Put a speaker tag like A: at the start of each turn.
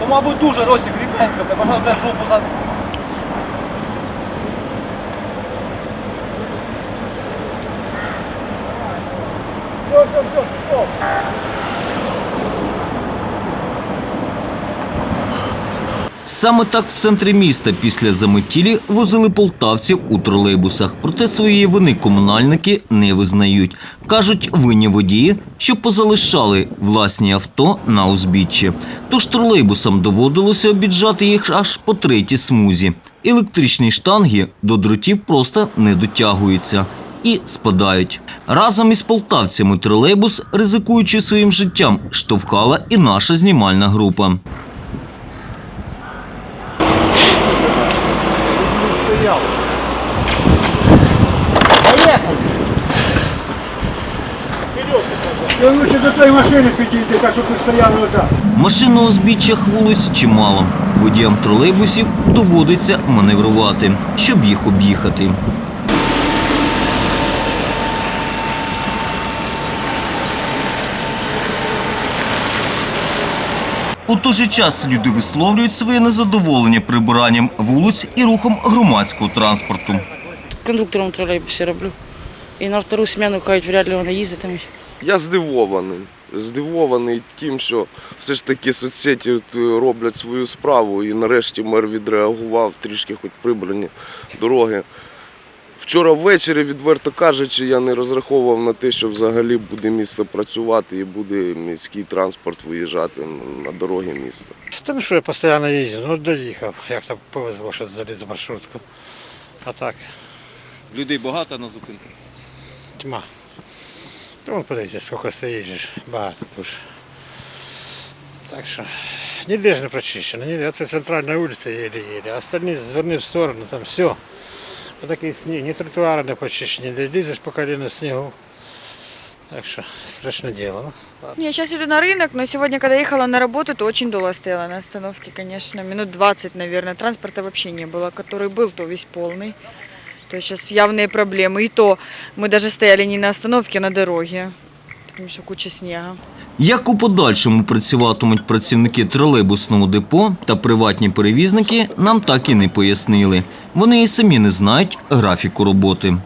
A: Ну, мабуть, дуже Росік рівненько, не можна де жопу за... Все, все, все, пішов.
B: Саме так в центрі міста після заметілі возили полтавців у тролейбусах. Проте своєї вини комунальники не визнають. Кажуть, винні водії, що позалишали власні авто на узбіччі. Тож тролейбусам доводилося обіджати їх аж по третій смузі. Електричні штанги до дротів просто не дотягуються і спадають. Разом із полтавцями тролейбус, ризикуючи своїм життям, штовхала і наша знімальна група.
C: Я лучше до тої машини підійти, так щоб ви стояли отак.
B: Машин на узбіччях вулиць чимало. Водіям тролейбусів доводиться маневрувати, щоб їх об'їхати. У той же час люди висловлюють своє незадоволення прибиранням вулиць і рухом громадського транспорту.
D: кондуктором тролейбусі роблю. І на втору сміну кажуть, вряд ли вона їздитиме.
E: Я здивований. Здивований тим, що все ж таки соцсеті е, роблять свою справу і нарешті мер відреагував, трішки хоч прибрані дороги. Вчора ввечері, відверто кажучи, я не розраховував на те, що взагалі буде місто працювати і буде міський транспорт виїжджати на дороги міста.
C: Та ну що я постійно їздю, ну доїхав, як там повезло, що заліз в маршрутку. А так,
A: Людей багато на зупинках.
C: тьма. Та Вон подивіться, скільки стоїть, багато дуже. Так що, ніде ж не прочищено, ніде. Це центральна вулиця єлі-єлі, а остальні зверни в сторону, там все. Отакий сніг, ні тротуари не почищені, де лізеш по коліну в снігу. Так що, страшне діло. Ну.
F: Я сейчас иду на рынок, но сегодня, когда ехала на работу, то очень долго стояла на остановке, конечно, минут 20, наверное. Транспорта вообще не было, который был, то весь полный. То есть сейчас явные проблемы. И то мы даже стояли не на остановке, а на дороге, потому что куча снега.
B: Як у подальшому працюватимуть працівники тролейбусного депо та приватні перевізники, нам так і не пояснили. Вони і самі не знають графіку роботи.